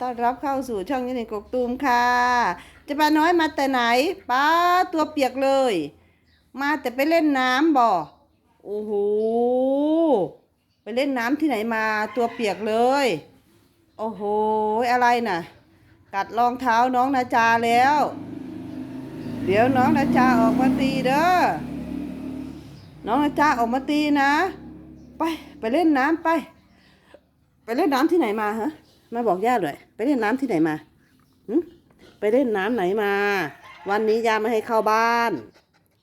ต้อนรับเข้าสู่ช่องยันกกตูมค่ะ จะปลาน้อยมาแต่ไหนป้าตัวเปียกเลย มาแต่ไปเล่นน้ำบ่โอ้โหไปเล่นน้ำที่ไหนมาตัวเปียกเลย โอ้โหอะไรน่ะ กัดรองเท้าน้องนาจาแล้ว เดี๋ยวน้องนาจาออกมาตีเด้อน้องนาจาออกมาตีนะ ไปไปเล่นน้ำไป ไปเล่นน้ำที่ไหนมาฮะ มาบอกย่าเลยไปเล่นน้ำที่ไหนมาไปเล่นน้ำไหนมา วันนี้ย่าไม่ให้เข้าบ้าน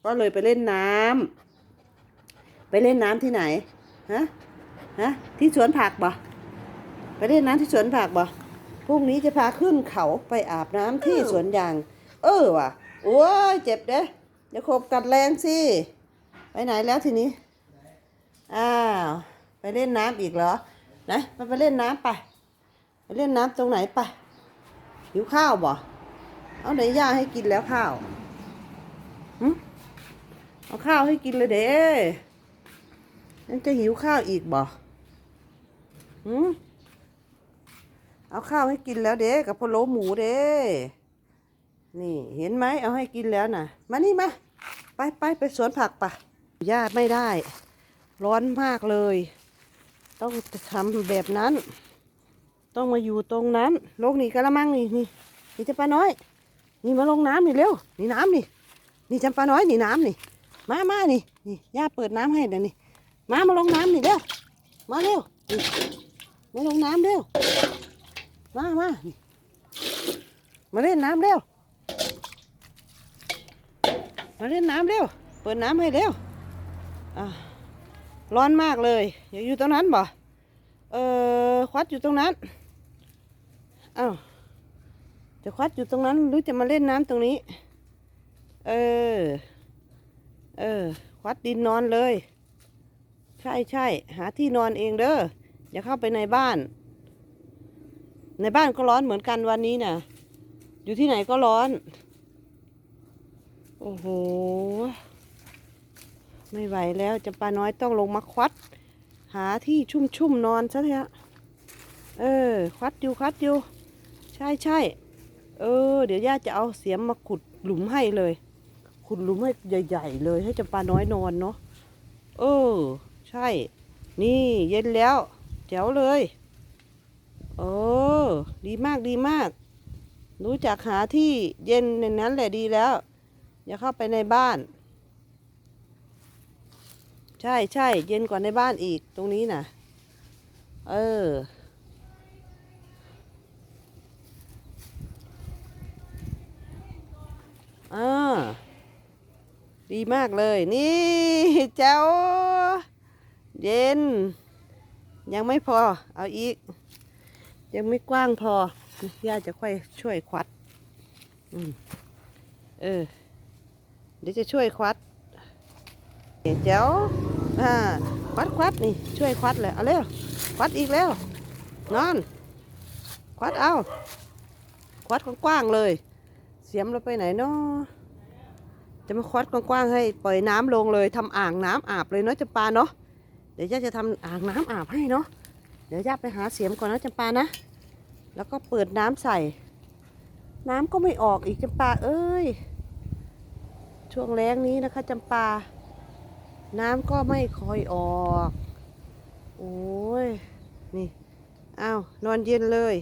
ก็เลยไปเล่นน้ำไปเล่นน้ำที่ไหน ฮะ ฮะ ที่สวนผักบ่ ไปเล่นน้ำที่สวนผักบ่ พรุ่งนี้จะพาขึ้นเขาไปอาบน้ำที่สวนยาง เออว่ะ โอ้ยเจ็บเด้อย่าขบกัดแรงสิ ไปไหนแล้วทีนี้ อ้าว ไปเล่นน้ำอีกเหรอ นะมาไปเล่นน้ำไป ไปเล่นน้ำตรงไหนไป หิวข้าวบ่ เอาไหนย่าให้กินแล้วข้าวหึเอาข้าวให้กินเลยเด้ยังจะหิวข้าวอีกบ่หึเอาข้าวให้กินแล้วเด้กับพะโล้หมูเด้ นี่เห็นไหมเอาให้กินแล้วน่ะ มานี่มาไปไปไปสวนผักปะญาติไม่ได้ ร้อนมากเลย ต้องทำแบบนั้น ต้องมาอยู่ตรงนั้นลงนี่กระมังนี่นี่นี่จำปาน้อย นี่มาลงน้ำนี่เร็วนี่น้ำนี่ นี่จำปาน้อยนี่น้ำนี่ มามานี่นี่ย่าเปิดน้ำให้เดี๋ยวนี้มามาลงน้ำนี่เร็วมาเร็วนี่มาลงน้ำเร็วมามานี่มาเล่นน้ำเร็วมาเล่นน้ำเร็วเปิดน้ำให้เร็วอะร้อนมากเลยอย่าอยู่ตรงนั้นบ่เออควัดอยู่ตรงนั้น อ้าวจะควัดอยู่ตรงนั้นหรือจะมาเล่นน้ำตรงนี้ เออ เออ ควัดดินนอนเลย ใช่ใช่หาที่นอนเองเด้ออย่าเข้าไปในบ้าน ในบ้านก็ร้อนเหมือนกันวันนี้น่ะ อยู่ที่ไหนก็ร้อน โอ้โห ไม่ไหวแล้วจำปาน้อยต้องลงมาควัด หาที่ชุ่มๆนอนซะเถอะเออ ควัดอยู่ควัดอยู่ ใช่ใช่เออ เดี๋ยวย่าจะเอาเสียมมาขุดหลุมให้เลย ขุดหลุมให้ใหญ่ ๆ เลยให้จำปาน้อยนอนเนาะเออ ใช่ นี่เย็นแล้วแจ๋วเลยเออดีมากดีมาก รู้จักหาที่เย็นในนั้นแหละดีแล้ว อย่าเข้าไปในบ้าน ใช่ใช่เย็นกว่าในบ้านอีกตรงนี้น่ะ เออ อ่าดีมากเลย นี่เจ้า เย็น ยังไม่พอ เอาอีก ยังไม่กว้างพอย่าจะค่อยช่วยควัดอเออ เดี๋ยวจะช่วยควัดเจ้าอ่าควัดควัดนี่ ช่วยควัดเลยเอาเร็วควัดอีกแล้วนอน ควัดเอา ควัดกว้างๆเลย เสียมเราไปไหนเนาะจะมาควัดกว้างๆให้ปล่อยน้ำลงเลยทำอ่างน้ำอาบเลยเนาะจำปาเนาะเดี๋ยวย่าจะทำอ่างน้ำอาบให้เนาะเดี๋ยวย่าไปหาเสียมก่อนนะจำปานะ แล้วก็เปิดน้ำใส่ น้ำก็ไม่ออกอีกจำปาเอ้ยช่วงแรงนี้นะคะจำปา น้ำก็ไม่ค่อยออก โอ้ยนี่อ้าวนอนเย็นเลย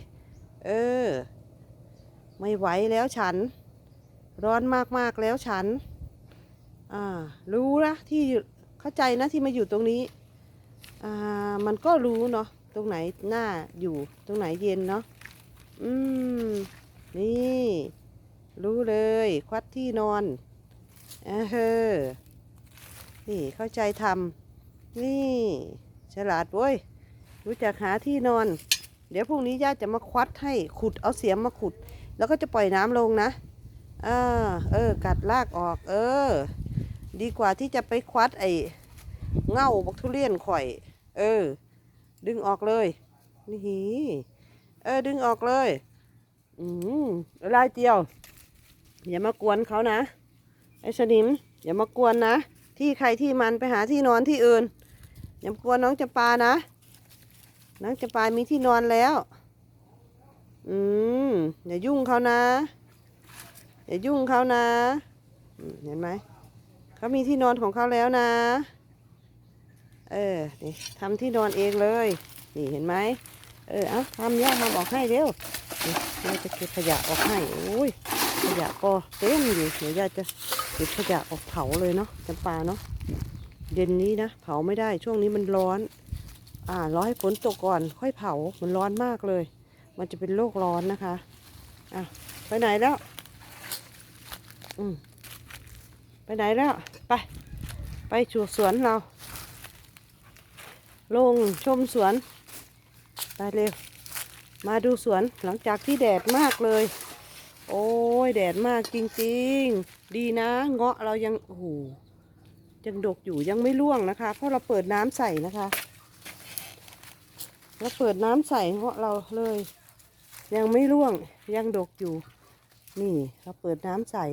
เออ ไม่ไหวแล้วฉัน ร้อนมากๆแล้วฉัน อ่า รู้นะที่เข้าใจนะที่มาอยู่ตรงนี้ อ่า มันก็รู้เนาะตรงไหนหน้าอยู่ตรงไหนเย็นเนาะอืม นี่ รู้เลย ควัดที่นอนเออนี่เข้าใจทำนี่ฉลาดเว้ยรู้จักหาที่นอน เดี๋ยวพรุ่งนี้ย่าจะมาควัดให้ขุดเอาเสียมมาขุด แล้วก็จะปล่อยน้ำลงนะเอ่าเออ กัดลากออก เออ ดีกว่าที่จะไปควัดไอ้เง่าบักทุเรียนข่อย เออ ดึงออกเลย นี่เออ ดึงออกเลย อืมลายเจียว อย่ามากวนเขานะ ไอ้สนิม อย่ามากวนนะ ที่ใครที่มันไปหาที่นอนที่อื่น อย่ามากวนน้องจำปานะ น้องจำปามีที่นอนแล้ว อือย่ายุ่งเขานะ อย่ายุ่งเขานะเห็นไหมเขามีที่นอนของเขาแล้วนะ เออนี่ทำที่นอนเองเลย นี่เห็นไหมเออเอาทำย่าทำออกให้เร็วนี่ย่าจะเก็บขยะออกให้โอ้ยขยะก็เต็มอยู่เดี๋ยวย่าจะเก็บขยะออกเผาเลยเนาะจำปาเนาะเย็นนี้นะเผาไม่ได้ช่วงนี้มันร้อน อ่ารอให้ฝนตกก่อน ค่อยเผามันร้อนมากเลย มันจะเป็นโรคร้อนนะคะอะไปไหนแล้วอืมไปไหนแล้ว ไป ไปชูสวนเรา ลงชมสวน ไปเร็ว มาดูสวนหลังจากที่แดดมากเลย โอ้ยแดดมากจริงๆ ดีนะเงาะเรายังโอ้โหยังดกอยู่ยังไม่ร่วงนะคะ เพราะเราเปิดน้ำใส่นะคะ เราเปิดน้ำใส่เงาะเราเลย ยังไม่ร่วงยังดกอยู่ นี่เราเปิดน้ำใส่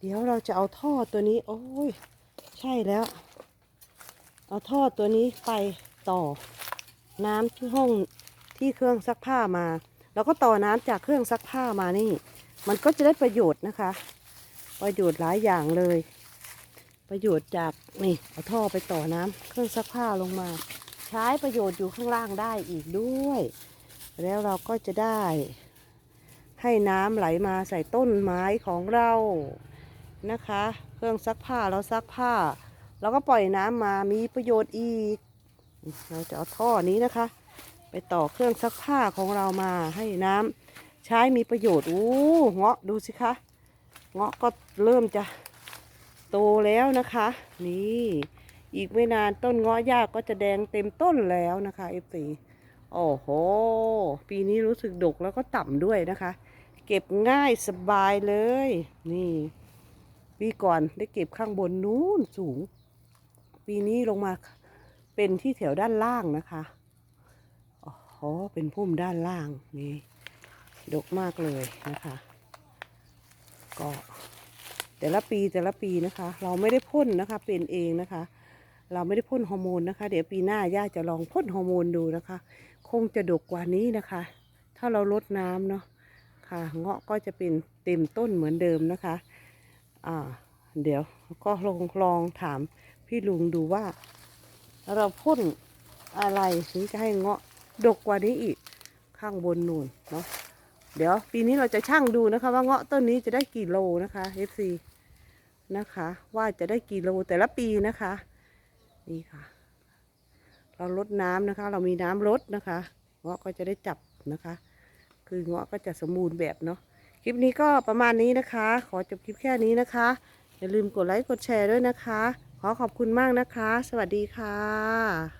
เดี๋ยวเราจะเอาท่อตัวนี้ โอ้ย ใช่แล้ว เอาท่อตัวนี้ไปต่อ น้ำที่ห้องที่เครื่องซักผ้ามา แล้วก็ต่อน้ำจากเครื่องซักผ้ามานี่ มันก็จะได้ประโยชน์นะคะ ประโยชน์หลายอย่างเลย ประโยชน์จากนี่เอาท่อไปต่อน้ำเครื่องซักผ้าลงมา ใช้ประโยชน์อยู่ข้างล่างได้อีกด้วย แล้วเราก็จะได้ ให้น้ำไหลมาใส่ต้นไม้ของเรานะคะ เครื่องซักผ้าเราซักผ้าเราก็ปล่อยน้ำมามีประโยชน์อีก เราจะเอาท่อนี้นะคะ ไปต่อเครื่องซักผ้าของเรามาให้น้ำใช้มีประโยชน์อู้เงาะดูสิคะเงาะก็เริ่มจะโตแล้วนะคะ นี่ อีกไม่นานต้นเงาะยากก็จะแดงเต็มต้นแล้วนะคะเอฟซี โอ้โห ปีนี้รู้สึกดกแล้วก็ต่ำด้วยนะคะ เก็บง่ายสบายเลย นี่ปีก่อนได้เก็บข้างบนนู้นสูง ปีนี้ลงมาเป็นที่แถวด้านล่างนะคะโอ๋อเป็นพุ่มด้านล่างนี่ดกมากเลยนะคะ ก็แต่ละปีแต่ละปีนะคะ เราไม่ได้พ่นนะคะเป็นเองนะคะ เราไม่ได้พ่นฮอร์โมนนะคะ เดี๋ยวปีหน้าย่าจะลองพ่นฮอร์โมนดูนะคะ คงจะดกกว่านี้นะคะ ถ้าเราลดน้ำเนาะค่ะ เงาะก็จะเป็นเต็มต้นเหมือนเดิมนะคะ อ่า เดี๋ยวก็ลองลองถามพี่ลุงดูว่า เราพ่นอะไรถึงจะให้เงาะดกกว่านี้อีกข้างบนนู่นเนาะเดี๋ยวปีนี้เราจะชั่งดูนะคะ ว่าเงาะต้นนี้จะได้กี่โลนะคะ FC นะคะ ว่าจะได้กี่โลแต่ละปีนะคะ นี่ค่ะ เราลดน้ำนะคะ เรามีน้ำลดนะคะเงาะก็จะได้จับนะคะ คือเงาะก็จะสมบูรณ์แบบเนาะคลิปนี้ก็ประมาณนี้นะคะ ขอจบคลิปแค่นี้นะคะ อย่าลืมกดไลค์กดแชร์ด้วยนะคะ ขอขอบคุณมากนะคะ สวัสดีค่ะ